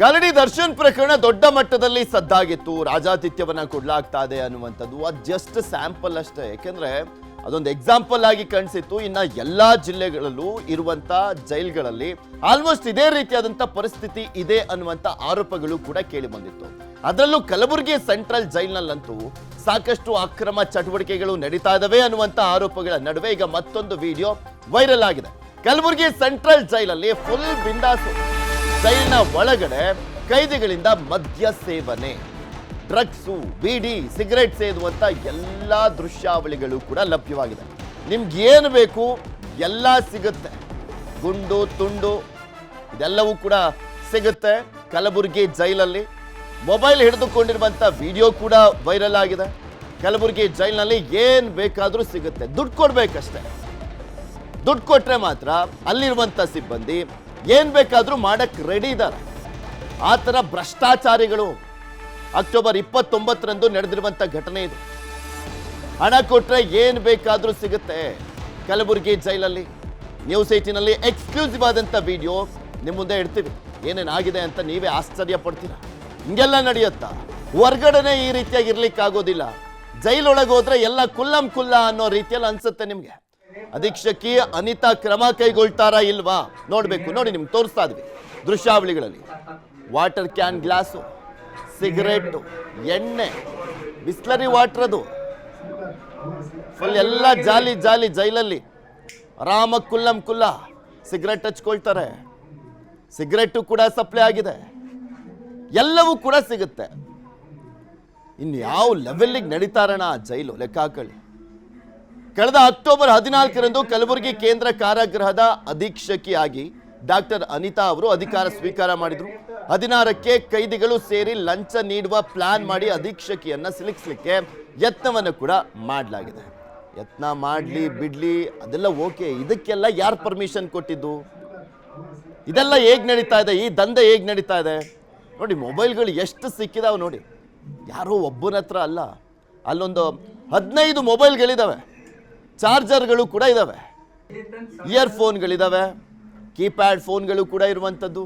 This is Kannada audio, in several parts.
ಗಾಲಡಿ ದರ್ಶನ್ ಪ್ರಕರಣ ದೊಡ್ಡ ಮಟ್ಟದಲ್ಲಿ ಸದ್ದಾಗಿತ್ತು. ರಾಜಾತಿಥ್ಯವನ್ನ ಕೊಡ್ಲಾಗ್ತಾ ಇದೆ ಅನ್ನುವಂಥದ್ದು ಅದು ಜಸ್ಟ್ ಸ್ಯಾಂಪಲ್ ಅಷ್ಟೇ. ಯಾಕೆಂದ್ರೆ ಅದೊಂದು ಎಕ್ಸಾಂಪಲ್ ಆಗಿ ಕಾಣಿಸಿತ್ತು. ಇನ್ನ ಎಲ್ಲಾ ಜಿಲ್ಲೆಗಳಲ್ಲೂ ಇರುವಂತ ಜೈಲ್ಗಳಲ್ಲಿ ಆಲ್ಮೋಸ್ಟ್ ಇದೇ ರೀತಿಯಾದಂತ ಪರಿಸ್ಥಿತಿ ಇದೆ ಅನ್ನುವಂತ ಆರೋಪಗಳು ಕೂಡ ಕೇಳಿ ಬಂದಿತ್ತು. ಅದರಲ್ಲೂ ಕಲಬುರಗಿ ಸೆಂಟ್ರಲ್ ಜೈಲ್ನಲ್ಲಂತೂ ಸಾಕಷ್ಟು ಅಕ್ರಮ ಚಟುವಟಿಕೆಗಳು ನಡೀತಾ ಇದಾವೆ ಅನ್ನುವಂತ ಆರೋಪಗಳ ನಡುವೆ ಈಗ ಮತ್ತೊಂದು ವಿಡಿಯೋ ವೈರಲ್ ಆಗಿದೆ. ಕಲಬುರಗಿ ಸೆಂಟ್ರಲ್ ಜೈಲಲ್ಲಿ ಫುಲ್ ಬಿಂದಾಸು. ಜೈಲಿನ ಒಳಗಡೆ ಕೈದಿಗಳಿಂದ ಮದ್ಯ ಸೇವನೆ. ಡ್ರಗ್ಸು, ಬೀಡಿ, ಸಿಗರೆಟ್ ಸೇದುವಂತ ಎಲ್ಲ ದೃಶ್ಯಾವಳಿಗಳು ಕೂಡ ಲಭ್ಯವಾಗಿದೆ. ನಿಮ್ಗೆ ಏನು ಬೇಕು ಎಲ್ಲ ಸಿಗುತ್ತೆ. ಗುಂಡು, ತುಂಡು, ಇದೆಲ್ಲವೂ ಕೂಡ ಸಿಗುತ್ತೆ ಕಲಬುರಗಿ ಜೈಲಲ್ಲಿ. ಮೊಬೈಲ್ ಹಿಡಿದುಕೊಂಡಿರುವಂತ ವಿಡಿಯೋ ಕೂಡ ವೈರಲ್ ಆಗಿದೆ. ಕಲಬುರಗಿ ಜೈಲಿನಲ್ಲಿ ಏನ್ ಬೇಕಾದರೂ ಸಿಗುತ್ತೆ. ದುಡ್ಡು ಕೊಡ್ಬೇಕಷ್ಟೆ. ದುಡ್ಡು ಕೊಟ್ರೆ ಮಾತ್ರ ಅಲ್ಲಿರುವಂತ ಸಿಬ್ಬಂದಿ ಏನ್ ಬೇಕಾದರೂ ಮಾಡಕ್ಕೆ ರೆಡಿ ಇದ್ದಾರೆ. ಆ ಥರ ಭ್ರಷ್ಟಾಚಾರಿಗಳು. ಅಕ್ಟೋಬರ್ ಇಪ್ಪತ್ತೊಂಬತ್ತರಂದು ನಡೆದಿರುವಂತ ಘಟನೆ ಇದು. ಹಣ ಕೊಟ್ಟರೆ ಏನ್ ಬೇಕಾದರೂ ಸಿಗುತ್ತೆ. ಕಲಬುರಗಿ ಜೈಲಲ್ಲಿ ನ್ಯೂಸ್ ಏಟಿನಲ್ಲಿ ಎಕ್ಸ್ಕ್ಲೂಸಿವ್ ಆದಂತ ವಿಡಿಯೋ ನಿಮ್ಮ ಮುಂದೆ ಇಡ್ತೀವಿ. ಏನೇನಾಗಿದೆ ಅಂತ ನೀವೇ ಆಶ್ಚರ್ಯ ಪಡ್ತೀರಾ? ಹಿಂಗೆಲ್ಲ ನಡೆಯುತ್ತಾ? ಹೊರ್ಗಡೆನೆ ಈ ರೀತಿಯಾಗಿ ಇರ್ಲಿಕ್ಕೆ ಆಗೋದಿಲ್ಲ ಜೈಲೊಳಗೆ ಹೋದ್ರೆ ಎಲ್ಲ ಕುಲ್ಲಂ ಕುಲ್ಲ ಅನ್ನೋ ರೀತಿಯಲ್ಲಿ ಅನ್ಸುತ್ತೆ ನಿಮ್ಗೆ. ಅಧೀಕ್ಷಕಿ ಅನಿತಾ ಕ್ರಮ ಕೈಗೊಳ್ತಾರಾ ಇಲ್ವಾ? ನೋಡ್ಬೇಕು. ನೋಡಿ ನಿಮ್ಗೆ ತೋರಿಸ್ತಾ ಇದ್ವಿ. ದೃಶ್ಯಾವಳಿಗಳಲ್ಲಿ ವಾಟರ್ ಕ್ಯಾನ್ ಗ್ಲಾಸು ಸಿಗರೇಟು ಎಣ್ಣೆ, ಬಿಸ್ಲರಿ ವಾಟರ್ ಅದು. ಫುಲ್ ಎಲ್ಲ ಜಾಲಿ ಜಾಲಿ ಜೈಲಲ್ಲಿ. ಆರಾಮ ಕುಲ್ಲಂ ಕುಲ್ಲ ಸಿಗರೇಟ್ ಹಚ್ಕೊಳ್ತಾರೆ. ಸಿಗರೇಟು ಕೂಡ ಸಪ್ಲೈ ಆಗಿದೆ. ಎಲ್ಲವೂ ಕೂಡ ಸಿಗುತ್ತೆ. ಇನ್ನು ಯಾವ ಲೆವೆಲ್ಲಿಗೆ ನಡೀತಾರಣ ಆ ಜೈಲು? ಲೆಕ್ಕ ಹಾಕೊಳ್ಳಿ. ಕಳೆದ ಅಕ್ಟೋಬರ್ ಹದಿನಾಲ್ಕರಂದು ಕಲಬುರಗಿ ಕೇಂದ್ರ ಕಾರಾಗೃಹದ ಅಧೀಕ್ಷಕಿಯಾಗಿ ಡಾಕ್ಟರ್ ಅನಿತಾ ಅವರು ಅಧಿಕಾರ ಸ್ವೀಕಾರ ಮಾಡಿದ್ರು. ಹದಿನಾರಕ್ಕೆ ಕೈದಿಗಳು ಸೇರಿ ಲಂಚ ನೀಡುವ ಪ್ಲಾನ್ ಮಾಡಿ ಅಧೀಕ್ಷಕಿಯನ್ನ ಸಿಲುಕಿಸ್ಲಿಕ್ಕೆ ಯತ್ನವನ್ನು ಕೂಡ ಮಾಡಲಾಗಿದೆ. ಯತ್ನ ಮಾಡಲಿ, ಬಿಡ್ಲಿ, ಅದೆಲ್ಲ ಓಕೆ. ಇದಕ್ಕೆಲ್ಲ ಯಾರು ಪರ್ಮಿಷನ್ ಕೊಟ್ಟಿದ್ದು? ಇದೆಲ್ಲ ಹೇಗ್ ನಡೀತಾ ಇದೆ? ಈ ದಂಧೆ ಹೇಗ್ ನಡೀತಾ ಇದೆ? ನೋಡಿ, ಮೊಬೈಲ್ಗಳು ಎಷ್ಟು ಸಿಕ್ಕಿದಾವೆ ನೋಡಿ. ಯಾರೋ ಒಬ್ಬನ ಹತ್ರ ಅಲ್ಲ. ಅಲ್ಲೊಂದು ಹದಿನೈದು ಮೊಬೈಲ್ಗಳಿದಾವೆ. ಚಾರ್ಜರ್ಗಳು ಕೂಡ ಇದಾವೆ. ಇಯರ್ಫೋನ್ಗಳಿದ್ದಾವೆ ಕೀಪ್ಯಾಡ್ ಫೋನ್ಗಳು ಕೂಡ ಇರುವಂಥದ್ದು.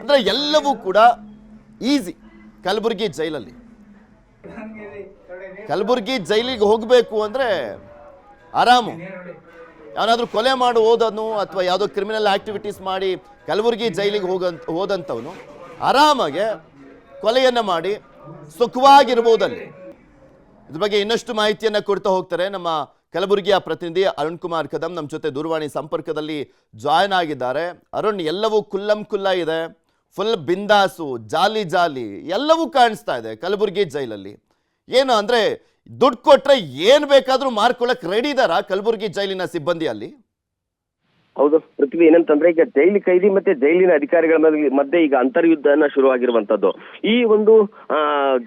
ಅಂದರೆ ಎಲ್ಲವೂ ಕೂಡ ಈಸಿ. ಕಲಬುರಗಿ ಜೈಲಲ್ಲಿ. ಕಲಬುರಗಿ ಜೈಲಿಗೆ ಹೋಗಬೇಕು ಅಂದರೆ ಆರಾಮು. ಯಾರಾದರೂ ಕೊಲೆ ಮಾಡಿ ಹೋದನು ಅಥವಾ ಯಾವುದೋ ಕ್ರಿಮಿನಲ್ ಆಕ್ಟಿವಿಟೀಸ್ ಮಾಡಿ ಕಲಬುರಗಿ ಜೈಲಿಗೆ ಹೋಗಂತ, ಹೋದಂಥವನು ಆರಾಮಾಗೆ ಕೊಲೆಯನ್ನು ಮಾಡಿ ಸುಖವಾಗಿರ್ಬೋದಲ್ಲಿ. ಇದ್ರ ಬಗ್ಗೆ ಇನ್ನಷ್ಟು ಮಾಹಿತಿಯನ್ನು ಕೊಡ್ತಾ ಹೋಗ್ತಾರೆ ನಮ್ಮ ಕಲಬುರಗಿಯ ಪ್ರತಿನಿಧಿ ಅರುಣ್ ಕುಮಾರ್ ಕದಂ ನಮ್ಮ ಜೊತೆ ದೂರವಾಣಿ ಸಂಪರ್ಕದಲ್ಲಿ ಜಾಯ್ನ್ ಆಗಿದ್ದಾರೆ. ಅರುಣ್, ಎಲ್ಲವೂ ಕುಲ್ಲಂ ಕುಲ್ಲ ಇದೆ. ಫುಲ್ ಬಿಂದಾಸು, ಜಾಲಿ ಜಾಲಿ, ಎಲ್ಲವೂ ಕಾಣಿಸ್ತಾ ಇದೆ ಕಲಬುರಗಿ ಜೈಲಲ್ಲಿ. ಏನು ಅಂದ್ರೆ ದುಡ್ಡು ಕೊಟ್ರೆ ಏನು ಬೇಕಾದರೂ ಮಾರ್ಕೊಳ್ಳೋಕೆ ರೆಡಿ ಇದ್ದಾರಾ ಕಲಬುರಗಿ ಜೈಲಿನ ಸಿಬ್ಬಂದಿ ಅಲ್ಲಿ ಹೌದು. ಪೃಥ್ವಿ ಏನಂತಂದ್ರೆ ಈಗ ಜೈಲಿ ಕೈದಿ ಮತ್ತೆ ಜೈಲಿನ ಅಧಿಕಾರಿಗಳ ಮಧ್ಯ- ಈಗ ಅಂತರ್ಯುದ್ಧನ ಶುರುವಾಗಿರುವಂತದ್ದು. ಈ ಒಂದು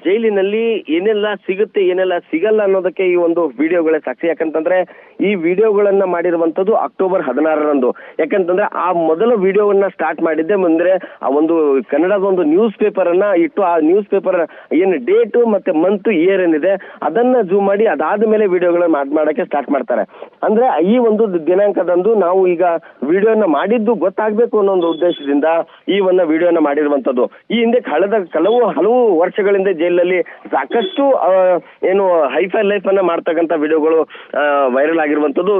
ಜೈಲಿನಲ್ಲಿ ಏನೆಲ್ಲ ಸಿಗುತ್ತೆ, ಏನೆಲ್ಲ ಸಿಗಲ್ಲ ಅನ್ನೋದಕ್ಕೆ ಈ ಒಂದು ವಿಡಿಯೋಗಳೇ ಸಾಕ್ಷಿ. ಯಾಕಂತಂದ್ರೆ ಈ ವಿಡಿಯೋಗಳನ್ನ ಮಾಡಿರುವಂತದ್ದು ಅಕ್ಟೋಬರ್ ಹದಿನಾರರಂದು. ಯಾಕಂತಂದ್ರೆ ಆ ಮೊದಲ ವಿಡಿಯೋವನ್ನ ಸ್ಟಾರ್ಟ್ ಮಾಡಿದ್ದೆ ಅಂದ್ರೆ ಆ ಒಂದು ಕನ್ನಡದ ಒಂದು ನ್ಯೂಸ್ ಪೇಪರ್ ಅನ್ನ ಇಟ್ಟು ಆ ನ್ಯೂಸ್ ಪೇಪರ್ ಏನು ಡೇಟ್ ಮತ್ತೆ ಮಂತ್ ಇಯರ್ ಏನಿದೆ, ಅದನ್ನ ಜೂಮ್ ಮಾಡಿ ಅದಾದ ಮೇಲೆ ವಿಡಿಯೋಗಳನ್ನ ಮಾಡ್- ಮಾಡಕ್ಕೆ ಸ್ಟಾರ್ಟ್ ಮಾಡ್ತಾರೆ. ಅಂದ್ರೆ ಈ ಒಂದು ದಿನಾಂಕದಂದು ನಾವು ಈಗ ವಿಡಿಯೋನ ಮಾಡಿದ್ದು ಗೊತ್ತಾಗಬೇಕು ಅನ್ನೋ ಒಂದು ಉದ್ದೇಶದಿಂದ ಈ ಒಂದು ವಿಡಿಯೋನ ಮಾಡಿರುವಂತದ್ದು. ಈ ಹಿಂದೆ ಕಳೆದ ಕೆಲವು ಹಲವು ವರ್ಷಗಳಿಂದ ಜೈಲಲ್ಲಿ ಸಾಕಷ್ಟು ಏನು ಹೈಫೈ ಲೈಫ್ ಅನ್ನ ಮಾಡ್ತಕ್ಕಂಥ ವಿಡಿಯೋಗಳು ವೈರಲ್ ಆಗಿರುವಂತದ್ದು.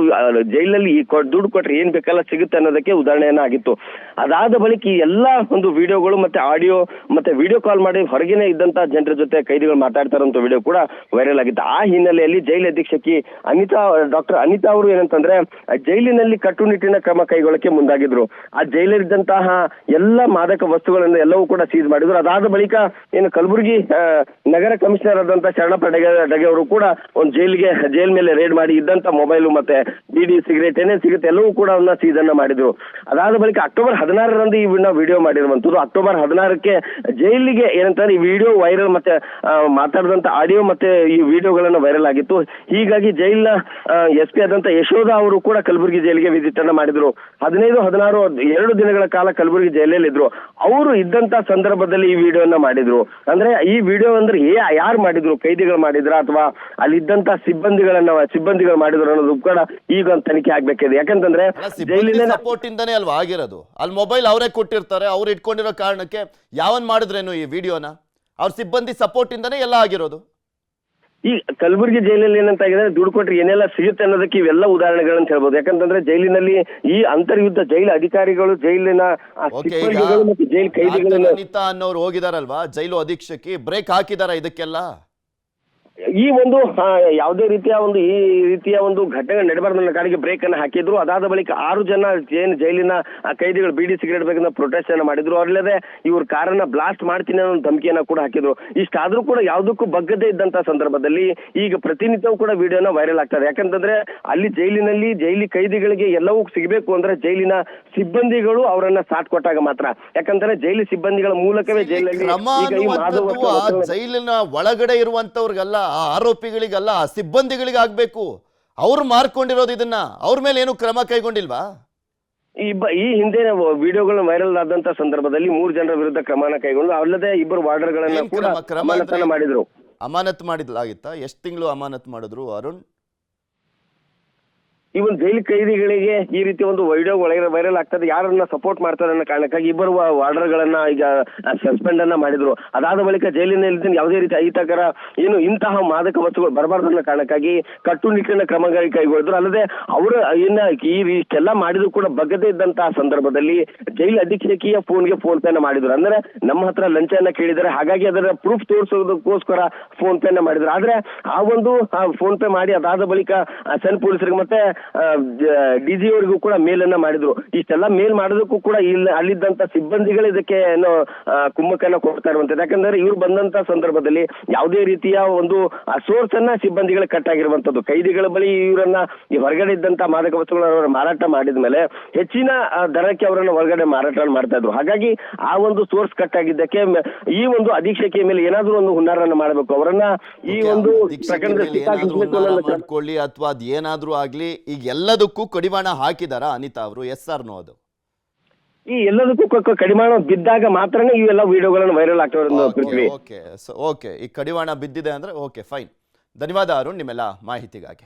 ಜೈಲಲ್ಲಿ ಈ ದುಡ್ಡು ಕೊಟ್ರೆ ಏನ್ ಬೇಕಲ್ಲ, ಸಿಗುತ್ತೆ ಅನ್ನೋದಕ್ಕೆ ಉದಾಹರಣೆಯನ್ನ ಆಗಿತ್ತು. ಅದಾದ ಬಳಿಕ ಈ ಎಲ್ಲಾ ಒಂದು ವಿಡಿಯೋಗಳು ಮತ್ತೆ ಆಡಿಯೋ ಮತ್ತೆ ವಿಡಿಯೋ ಕಾಲ್ ಮಾಡಿ ಹೊರಗಿನ ಇದ್ದಂತ ಜನರ ಜೊತೆ ಕೈದಿಗಳು ಮಾತಾಡ್ತಾ ಇರುವಂತ ವಿಡಿಯೋ ಕೂಡ ವೈರಲ್ ಆಗಿತ್ತು. ಆ ಹಿನ್ನೆಲೆಯಲ್ಲಿ ಜೈಲು ಅಧೀಕ್ಷಕಿ ಅನಿತಾ, ಡಾಕ್ಟರ್ ಅನಿತಾ ಅವರು ಏನಂತಂದ್ರೆ, ಜೈಲಿನಲ್ಲಿ ಕಟ್ಟುನಿಟ್ಟಿನ ಕ್ರಮ ಕೈಗೊಳ್ಳಕ್ಕೆ ಮುಂದಾಗಿದ್ರು. ಆ ಜೈಲಲ್ಲಿದ್ದಂತಹ ಎಲ್ಲ ಮಾದಕ ವಸ್ತುಗಳನ್ನ ಎಲ್ಲವೂ ಕೂಡ ಸೀಸ್ ಮಾಡಿದ್ರು. ಅದಾದ ಬಳಿಕ ಏನು ಕಲಬುರಗಿ ನಗರ ಕಮಿಷನರ್ ಆದಂತ ಶರಣಪ್ಪ ಡಗೆ ಡಗೆ ಅವರು ಕೂಡ ಒಂದು ಜೈಲಿಗೆ, ಜೈಲ್ ಮೇಲೆ ರೇಡ್ ಮಾಡಿ ಇದ್ದಂತ ಮೊಬೈಲ್ ಮತ್ತೆ ಬಿಡಿ ಸಿಗರೇಟ್ ಏನೇ ಸಿಗುತ್ತೆ ಎಲ್ಲವೂ ಕೂಡ ಅವನ್ನ ಸೀಸ್ ಅನ್ನ ಮಾಡಿದ್ರು. ಅದಾದ ಬಳಿಕ ಅಕ್ಟೋಬರ್ ಹದಿನಾರರಂದು ಈ ವಿಡಿಯೋ ಮಾಡಿರುವಂತದ್ದು ಅಕ್ಟೋಬರ್ ಹದಿನಾರಕ್ಕೆ ಜೈಲಿಗೆ ಏನಂತಾರೆ, ಈ ವಿಡಿಯೋ ವೈರಲ್ ಮತ್ತೆ ಮಾತಾಡಿದಂತ ಆಡಿಯೋ ಮತ್ತೆ ಈ ವಿಡಿಯೋಗಳನ್ನ ವೈರಲ್ ಆಗಿತ್ತು. ಹೀಗಾಗಿ ಜೈಲಿನ ಎಸ್ ಪಿ ಆದಂತ ಯಶೋಧ ಅವರು ಕೂಡ ಕಲಬುರಗಿ ಜೈಲಿಗೆ ವಿಸಿಟ್ ಅನ್ನ ಮಾಡಿದ್ರು. ಹದಿನೈದು ಹದಿನಾರು ಎರಡು ದಿನಗಳ ಕಾಲ ಕಲಬುರಗಿ ಜೈಲಲ್ಲಿ ಇದ್ರು ಅವರು ಇದ್ದಂತ ಸಂದರ್ಭದಲ್ಲಿ ಈ ವಿಡಿಯೋನ ಮಾಡಿದ್ರು. ಅಂದ್ರೆ ಈ ವಿಡಿಯೋ ಅಂದ್ರೆ ಯಾರು ಮಾಡಿದ್ರು? ಕೈದಿಗಳು ಮಾಡಿದ್ರ ಅಥವಾ ಅಲ್ಲಿದ್ದಂತ ಸಿಬ್ಬಂದಿಗಳನ್ನ ಸಿಬ್ಬಂದಿಗಳು ಮಾಡಿದ್ರು ಅನ್ನೋದು ಕೂಡ ಈಗ ಒಂದು ತನಿಖೆ ಆಗ್ಬೇಕಿದೆ. ಯಾಕಂತಂದ್ರೆ ಅಲ್ಲ ಜೈಲಿನ ಸಪೋರ್ಟ್ ಇಂದಾನೆ ಅಲ್ವಾ ಆಗಿರೋದು? ಅಲ್ಲಿ ಮೊಬೈಲ್ ಅವರೇ ಕೊಟ್ಟಿರ್ತಾರೆ ಅವ್ರು ಇಟ್ಕೊಂಡಿರೋ ಕಾರಣಕ್ಕೆ ಯಾವನ್ ಮಾಡಿದ್ರೇನು ಈ ವಿಡಿಯೋನ? ಅವ್ರ ಸಿಬ್ಬಂದಿ ಸಪೋರ್ಟ್ ಇಂದಾನೆ ಎಲ್ಲ ಆಗಿರೋದು? ಈ ಕಲಬುರಗಿ ಜೈಲಲ್ಲಿ ಏನಂತ ಆಗಿದೆ? ದುಡ್ಡು ಕೊಟ್ಟರೆ ಏನೆಲ್ಲ ಸಿಗುತ್ತೆ ಅನ್ನೋದಕ್ಕೆ ಇವೆಲ್ಲ ಉದಾಹರಣೆಗಳನ್ನ ಹೇಳ್ಬೋದು. ಯಾಕಂತಂದ್ರೆ ಜೈಲಿನಲ್ಲಿ ಈ ಅಂತರ್ಯುದ್ಧ ಜೈಲು ಅಧಿಕಾರಿಗಳು ಜೈಲಿನ ಆ ಓಕೆ ಈಗ ಸಿಬ್ಬಂದಿಗಳು ಮತ್ತು ಜೈಲು ಅನಿತಾ ಅನ್ನೋರು ಹೋಗಿದಾರಲ್ವಾ? ಜೈಲು ಅಧೀಕ್ಷಕಿ ಬ್ರೇಕ್ ಹಾಕಿದಾರ ಇದಕ್ಕೆಲ್ಲ? ಈ ಒಂದು ಯಾವುದೇ ರೀತಿಯ ಒಂದು ಈ ರೀತಿಯ ಒಂದು ಘಟನೆ ನಡೆಬಾರ್ದು ನನ್ನ ಕಾರಣಕ್ಕೆ ಬ್ರೇಕ್ ಅನ್ನು ಹಾಕಿದ್ರು. ಅದಾದ ಬಳಿಕ ಆರು ಜನ ಜೈನ್ ಜೈಲಿನ ಕೈದಿಗಳು ಬಿಡಿ ಸಿಗರೇಟ್ ಬೇಕಂತ ಪ್ರೊಟೆಸ್ಟ್ ಅನ್ನ ಮಾಡಿದ್ರು. ಅಲ್ಲದೆ ಇವ್ರ ಕಾರನ್ನ ಬ್ಲಾಸ್ಟ್ ಮಾಡ್ತೀನಿ ಅನ್ನೋ ಧಮಕಿಯನ್ನ ಕೂಡ ಹಾಕಿದ್ರು. ಇಷ್ಟಾದ್ರೂ ಕೂಡ ಯಾವುದಕ್ಕೂ ಬಗ್ಗದೇ ಇದ್ದಂತ ಸಂದರ್ಭದಲ್ಲಿ ಈಗ ಪ್ರತಿನಿತ್ಯವೂ ಕೂಡ ವಿಡಿಯೋನ ವೈರಲ್ ಆಗ್ತದೆ ಯಾಕಂತಂದ್ರೆ ಅಲ್ಲಿ ಜೈಲಿನಲ್ಲಿ ಜೈಲಿ ಕೈದಿಗಳಿಗೆ ಎಲ್ಲವೂ ಸಿಗಬೇಕು ಅಂದ್ರೆ ಜೈಲಿನ ಸಿಬ್ಬಂದಿಗಳು ಅವರನ್ನ ಸಾಟ್ ಕೊಟ್ಟಾಗ ಮಾತ್ರ. ಯಾಕಂದ್ರೆ ಜೈಲಿ ಸಿಬ್ಬಂದಿಗಳ ಮೂಲಕವೇ ಜೈಲಲ್ಲಿ ಜೈಲಿನ ಒಳಗಡೆ ಇರುವಂತವ್ರಿಗಲ್ಲ ಆ ಆರೋಪಿಗಳಿಗಲ್ಲ ಸಿಬ್ಬಂದಿಗಳಿಗಾಗಬೇಕು. ಸಿಬ್ಬಂದಿಗಳಿಗೆ ಅವ್ರು ಮಾರ್ಕೊಂಡಿರೋದು ಇದನ್ನ. ಅವ್ರ ಮೇಲೆ ಏನು ಕ್ರಮ ಕೈಗೊಂಡಿಲ್ವಾ? ಈ ಬ- ಈ ಹಿಂದೆ ವಿಡಿಯೋಗಳು ವೈರಲ್ ಆದಂತ ಸಂದರ್ಭದಲ್ಲಿ ಮೂರು ಜನರ ವಿರುದ್ಧ ಕ್ರಮನ ಕೈಗೊಂಡು ಅಲ್ಲದೆ ಇಬ್ಬರು ವಾರ್ಡರ್ಗಳನ್ನ ಏನ್ ಕೂಡ ಕ್ರಮ? ಕ್ರಮ ಅಮಾನತನ್ನ ಮಾಡಿದ್ರು. ಅಮಾನತ್ ಮಾಡಿದ್ಲಾಗಿತ್ತಾ? ಎಷ್ಟು ತಿಂಗಳು ಅಮಾನತ್ ಮಾಡಿದ್ರು ಅರುಣ್? ಒಂದು ಜೈಲು ಕೈದಿಗಳಿಗೆ ಈ ರೀತಿ ಒಂದು ವಿಡಿಯೋ ವೈರಲ್ ಆಗ್ತದೆ. ಯಾರನ್ನ ಸಪೋರ್ಟ್ ಮಾಡ್ತಾರೆ ಅನ್ನೋ ಕಾರಣಕ್ಕಾಗಿ ಇಬ್ಬರು ವಾರ್ಡರ್ಗಳನ್ನ ಈಗ ಸಸ್ಪೆಂಡ್ ಅನ್ನ ಮಾಡಿದ್ರು. ಅದಾದ ಬಳಿಕ ಜೈಲಿನಲ್ಲಿ ಯಾವುದೇ ರೀತಿ ಅಹಿತಕರ ಏನು ಇಂತಹ ಮಾದಕ ವಸ್ತುಗಳು ಬರಬಾರ್ದು ಅನ್ನೋ ಕಾರಣಕ್ಕಾಗಿ ಕಟ್ಟುನಿಟ್ಟಿನ ಕ್ರಮಗಳು ಕೈಗೊಳ್ಳಿದ್ರು ಅಲ್ಲದೆ ಅವರು, ಇನ್ನ ಈ ಇಷ್ಟೆಲ್ಲ ಮಾಡಿದ್ರು ಕೂಡ ಬಗ್ಗದೇ ಇದ್ದಂತಹ ಸಂದರ್ಭದಲ್ಲಿ ಜೈಲು ಅಧೀಕ್ಷಕಿಯ ಫೋನ್ಗೆ ಫೋನ್ ಪೇನ ಮಾಡಿದ್ರು. ಅಂದ್ರೆ ನಮ್ಮ ಹತ್ರ ಲಂಚನ ಕೇಳಿದ್ದಾರೆ. ಹಾಗಾಗಿ ಅದರ ಪ್ರೂಫ್ ತೋರಿಸೋದಕ್ಕೋಸ್ಕರ ಫೋನ್ ಪೇನ ಮಾಡಿದ್ರು. ಆದ್ರೆ ಆ ಒಂದು ಫೋನ್ ಪೇ ಮಾಡಿ ಅದಾದ ಬಳಿಕ ಸಣ್ಣ ಪೊಲೀಸರಿಗೆ ಮತ್ತೆ ಡಿ ಜಿ ಅವರಿಗೂ ಕೂಡ ಮೇಲನ್ನ ಮಾಡಿದ್ರು. ಇಷ್ಟೆಲ್ಲ ಮೇಲ್ ಮಾಡೋದಕ್ಕೂ ಕೂಡ ಇಲ್ಲಿ ಅಲ್ಲಿದ್ದಂತ ಸಿಬ್ಬಂದಿಗಳು ಇದಕ್ಕೆ ಏನು ಕುಮ್ಮಕ್ಕನ್ನ ಕೊಡ್ತಾ ಇರುವಂತದ್ದು ಯಾಕಂದ್ರೆ ಇವ್ರು ಬಂದಂತ ಸಂದರ್ಭದಲ್ಲಿ ಯಾವುದೇ ರೀತಿಯ ಒಂದು ಸೋರ್ಸ್ ಅನ್ನ ಸಿಬ್ಬಂದಿಗಳು ಕಟ್ ಆಗಿರುವಂತದ್ದು ಕೈದಿಗಳ ಬಳಿ ಇವರನ್ನ ಈ ಹೊರಗಡೆ ಇದ್ದಂತ ಮಾದಕ ವಸ್ತುಗಳನ್ನ ಮಾರಾಟ ಮಾಡಿದ ಮೇಲೆ ಹೆಚ್ಚಿನ ದರಕ್ಕೆ ಅವರನ್ನ ಹೊರಗಡೆ ಮಾರಾಟ ಮಾಡ್ತಾ ಇದ್ರು. ಹಾಗಾಗಿ ಆ ಒಂದು ಸೋರ್ಸ್ ಕಟ್ ಆಗಿದ್ದಕ್ಕೆ ಈ ಒಂದು ಅಧೀಕ್ಷಕೆಯ ಮೇಲೆ ಏನಾದ್ರೂ ಒಂದು ಹುನ್ನಾರನ್ನ ಮಾಡಬೇಕು. ಅವರನ್ನ ಈ ಒಂದು ಪ್ರಕರಣದಲ್ಲಿ ಅಥವಾ ಅದೇನಾದ್ರೂ ಆಗ್ಲಿ ಈಗ ಎಲ್ಲದಕ್ಕೂ ಕಡಿವಾಣ ಹಾಕಿದಾರ ಅನಿತಾ ಅವರು ಎಸ್ ಆರ್ ನೋ ಅದು? ಈ ಎಲ್ಲದಕ್ಕೂ ಕಡಿವಾಣ ಬಿದ್ದಾಗ ಮಾತ್ರನೇ ಇವೆಲ್ಲ ವಿಡಿಯೋಗಳನ್ನು ವೈರಲ್ ಆಗ್ತವೆ ಓಕೆ ಓಕೆ ಈ ಕಡಿವಾಣ ಬಿದ್ದಿದೆ ಅಂದ್ರೆ ಓಕೆ ಫೈನ್. ಧನ್ಯವಾದ ಅರುಣ್ ನಿಮ್ಮೆಲ್ಲ ಮಾಹಿತಿಗಾಗಿ.